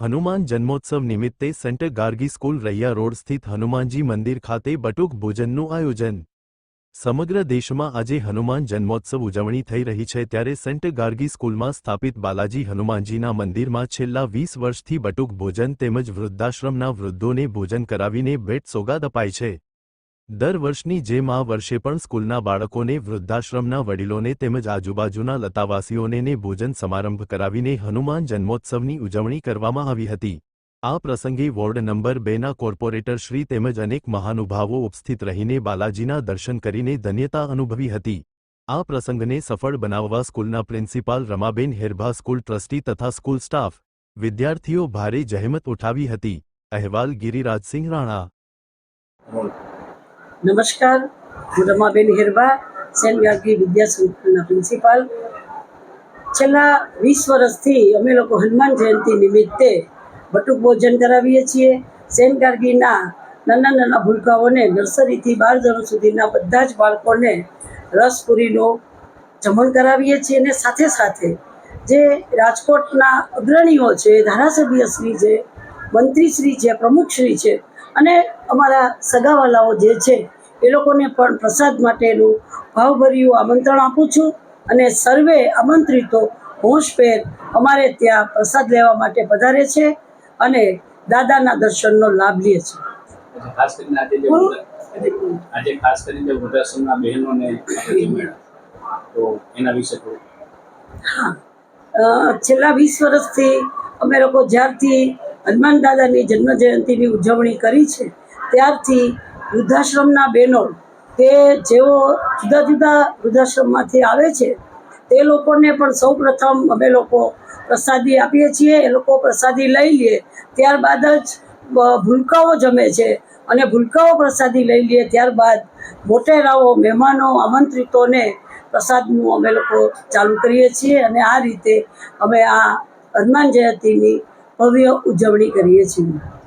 હનુમાન જન્મોત્સવ નિમિત્તે saint Gargi school Raiya road સ્થિત હનુમાનજી મંદિર ખાતે બટુક ભોજનનું આયોજન. સમગ્ર દેશમાં આજે હનુમાન જન્મોત્સવ ઉજવણી થઈ રહી છે ત્યારે સેન્ટ ગાર્ગી સ્કૂલમાં સ્થાપિત બાલાજી હનુમાનજીના મંદિરમાં છેલ્લા વીસ વર્ષથી બટુક ભોજન તેમજ વૃદ્ધાશ્રમના વૃદ્ધોને ભોજન કરાવીને ભેટ સોગાદ અપાય છે. દર વર્ષની જેમ આ વર્ષે પણ સ્કૂલના બાળકોને, વૃદ્ધાશ્રમના વડીલોને તેમજ આજુબાજુના લતાવાસીઓને ભોજન સમારંભ કરાવીને હનુમાન જન્મોત્સવની ઉજવણી કરવામાં આવી હતી. આ પ્રસંગે વોર્ડ નંબર બેના કોર્પોરેટર શ્રી તેમજ અનેક મહાનુભાવો ઉપસ્થિત રહીને બાલાજીના દર્શન કરીને ધન્યતા અનુભવી હતી. આ પ્રસંગને સફળ બનાવવા સ્કૂલના principal Ramaben Herbha school trustee તથા સ્કૂલ સ્ટાફ, વિદ્યાર્થીઓ ભારે જહેમત ઉઠાવી હતી. અહેવાલ ગિરિરાજસિંહ રાણા. નમસ્કાર, હું રમાબેન હેરબા સેન્ટ ગાર્ગી વિદ્યા સંકુલના પ્રિન્સિપાલ. છેલ્લા વીસ વર્ષથી અમે લોકો હનુમાન જયંતિ નિમિત્તે બટુક ભોજન કરાવીએ છીએ. સેન્ટ ગાર્ગીના નાના નાના ભૂલકાઓને નર્સરીથી બાર ધોરણ સુધીના બધા જ બાળકોને રસપુરીનો જમણ કરાવીએ છીએ અને સાથે સાથે જે રાજકોટના અગ્રણીઓ છે ધારાસભ્યશ્રી છે મંત્રીશ્રી છે પ્રમુખશ્રી છે અને અમારા સગાવાલાઓ જે છે એ લોકોને પણ પ્રસાદ માટેનું ભાવભર્યું આમંત્રણ આપું છું અને સર્વે આમંત્રિતો હોંશભેર અમારે ત્યાં પ્રસાદ લેવા માટે પધારે છે અને દાદાના દર્શનનો લાભ લે છે. ખાસ કરીને આજે આજે ખાસ કરીને વૃદ્ધાશ્રમના બહેનોને તો એના વિશે હા છેલ્લા વીસ વર્ષથી અમે લોકો જ્યારથી હનુમાન દાદાની જન્મ જયંતિની ઉજવણી કરી છે. ત્યારથી વૃદ્ધાશ્રમના બહેનો કે જેઓ જુદા જુદા વૃદ્ધાશ્રમમાંથી આવે છે, તે લોકોને પણ સૌ પ્રથમ અમે લોકો પ્રસાદી આપીએ છીએ, એ લોકો પ્રસાદી લઈ લે, ત્યારબાદ જ ભૂલકાઓ જમે છે. અને ભૂલકાઓ પ્રસાદી લઈ લે, ત્યારબાદ મોટેરાઓ, મહેમાનો, આમંત્રિતોને પ્રસાદનું અમે લોકો ચાલુ કરીએ છીએ. અને આ રીતે અમે આ હનુમાન જયંતિની ભવ્ય ઉજવણી કરીએ છીએ.